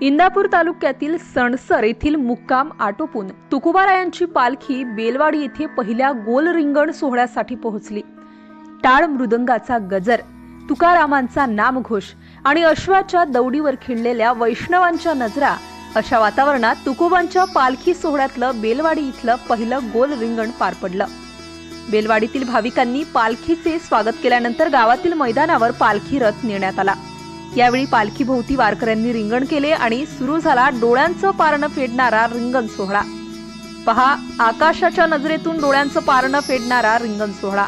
इंदापूर तालुक्यातील सणसर येथील मुक्काम आटोपून तुकुबारायांची पालखी बेलवाडी येथे पहिल्या गोल रिंगण सोहळ्यासाठी पोहोचली. टाळ मृदंगाचा गजर तुकारामांचा नामघोष आणि अश्वाच्या दौडीवर खिळलेल्या वैष्णवांच्या नजरा अशा वातावरणात तुकोबांच्या पालखी सोहळ्यातलं बेलवाडी इथलं पहिलं गोल रिंगण पार पडलं. बेलवाडीतील भाविकांनी पालखीचे स्वागत केल्यानंतर गावातील मैदानावर पालखी रथ नेण्यात आला. यावेळी पालखीभोवती वारकऱ्यांनी रिंगण केले आणि सुरू झाला डोळ्यांचं पारणं फेडणारा रिंगण सोहळा. पहा आकाशाच्या नजरेतून डोळ्यांचं पारणं फेडणारा रिंगण सोहळा.